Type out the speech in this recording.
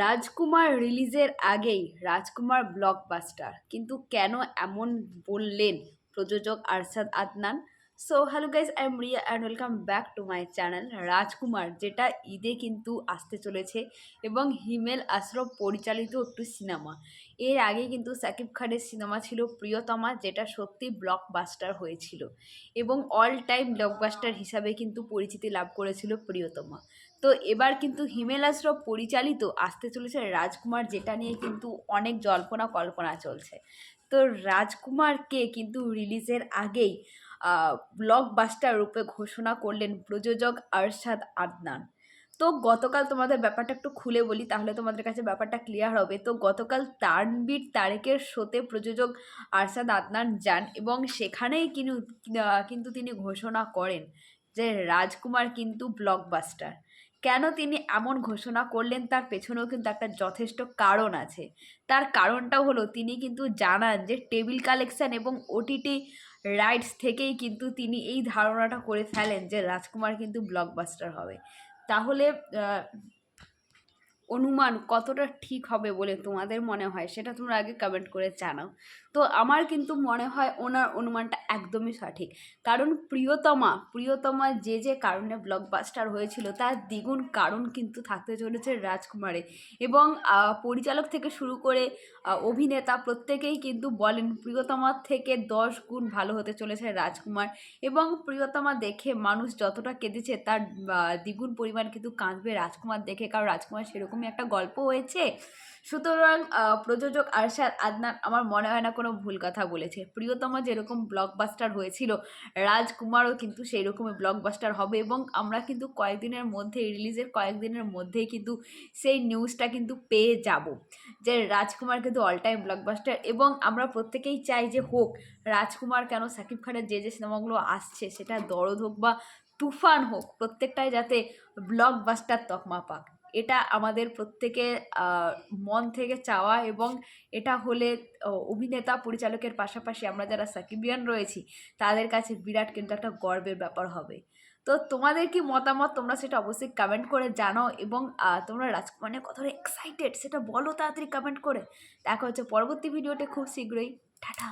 রাজকুমার রিলিজের আগেই রাজকুমার ব্লকবাস্টার কিন্তু কেন এমন বললেন প্রযোজক Arshad Adnan? So hello guys I am Riya and welcome back to my channel Rajkumar, যেটা ঈদে কিন্তু আসতে চলেছে এবং হিমেল আশরফ পরিচালিত একটি সিনেমা এর আগে কিন্তু সাকিব খানের সিনেমা ছিল প্রিয়তমা, যেটা সত্যি ব্লকবাস্টার হয়েছিল এবং অল টাইম ব্লকবাস্টার হিসাবে কিন্তু পরিচিতি লাভ করেছিল প্রিয়তমা। তো এবার কিন্তু হিমেল আশরফ পরিচালিত আসতে চলেছে রাজকুমার, যেটা নিয়ে কিন্তু অনেক জল্পনা কল্পনা চলছে। তো রাজকুমারকে কিন্তু রিলিজের আগেই ব্লকবাস্টার রূপে ঘোষণা করলেন প্রযোজক আরশাদ আদনান। তো গতকাল তোমাদের ব্যাপারটা একটু খুলে বলি, তাহলে তোমাদের কাছে ব্যাপারটা ক্লিয়ার হবে। তো গতকাল তানবীর তারেকের শোতে প্রযোজক আরশাদ আদনান যান এবং সেখানেই কিন্তু কিন্তু তিনি ঘোষণা করেন যে রাজকুমার কিন্তু ব্লকবাস্টার কেন তিনি এমন ঘোষণা করলেন তার পেছনেও কিন্তু একটা যথেষ্ট কারণ আছে। তার কারণটা হলো তিনি কিন্তু জানান যে টেবিল কালেকশন এবং ওটিটি রাইটস থেকেই কিন্তু তিনি এই ধারণাটা করে ফেলেন যে রাজকুমার কিন্তু ব্লকবাস্টার হবে। তাহলে অনুমান কতটা ঠিক হবে বলে তোমাদের মনে হয়? সেটা তোমরা আগে কমেন্ট করে জানাও। তো আমার কিন্তু মনে হয় ওনার অনুমানটা একদমই সঠিক। কারণ প্রিয়তমা প্রিয়তমা যে যে কারণে ব্লকবাস্টার হয়েছিল, তার দ্বিগুণ কারণ কিন্তু থাকতে চলেছে রাজকুমারে। এবং পরিচালক থেকে শুরু করে অভিনেতা প্রত্যেকেই কিন্তু বলেন প্রিয়তমার থেকে দশ গুণ ভালো হতে চলেছে রাজকুমার। এবং প্রিয়তমা দেখে মানুষ যতটা কেঁদেছে, তার দ্বিগুণ পরিমাণ কিন্তু কাঁদবে রাজকুমার দেখে। কারণ রাজকুমার সেরকমই একটা গল্প হয়েছে। সুতরাং প্রযোজক আরশাদ আদনান আমার মনে হয় না কোনো ভুল কথা বলেছে। প্রিয়তমা যেরকম ব্লকবাস্টার হয়েছিল, রাজকুমারও কিন্তু সেই রকমই ব্লকবাস্টার হবে এবং আমরা কিন্তু কয়েকদিনের মধ্যে রিলিজের কয়েকদিনের মধ্যেই কিন্তু সেই নিউজটা কিন্তু পেয়ে যাব যে রাজকুমার কিন্তু অল টাইম ব্লকবাস্টার এবং আমরা প্রত্যেকেই চাই যে হোক, রাজকুমার কেন সাকিব খানের যে যে সিনেমাগুলো আসছে সেটা দরদ হোক বা তুফান হোক, প্রত্যেকটাই যাতে ব্লকবাস্টার তকমা পাক। এটা আমাদের প্রত্যেকে মন থেকে চাওয়া এবং এটা হলে অভিনেতা পরিচালকের পাশাপাশি আমরা যারা সাকিবিয়ান রয়েছি, তাদের কাছে বিরাট কিন্তু একটা গর্বের ব্যাপার হবে। তো তোমাদের কি মতামত? তোমরা সেটা অবশ্যই কমেন্ট করে জানাও এবং তোমরা রাজকুমারের কতটা এক্সাইটেড সেটা বলো তাড়াতাড়ি কমেন্ট করে। দেখা হচ্ছে পরবর্তী ভিডিওতে খুব শীঘ্রই। টাটা!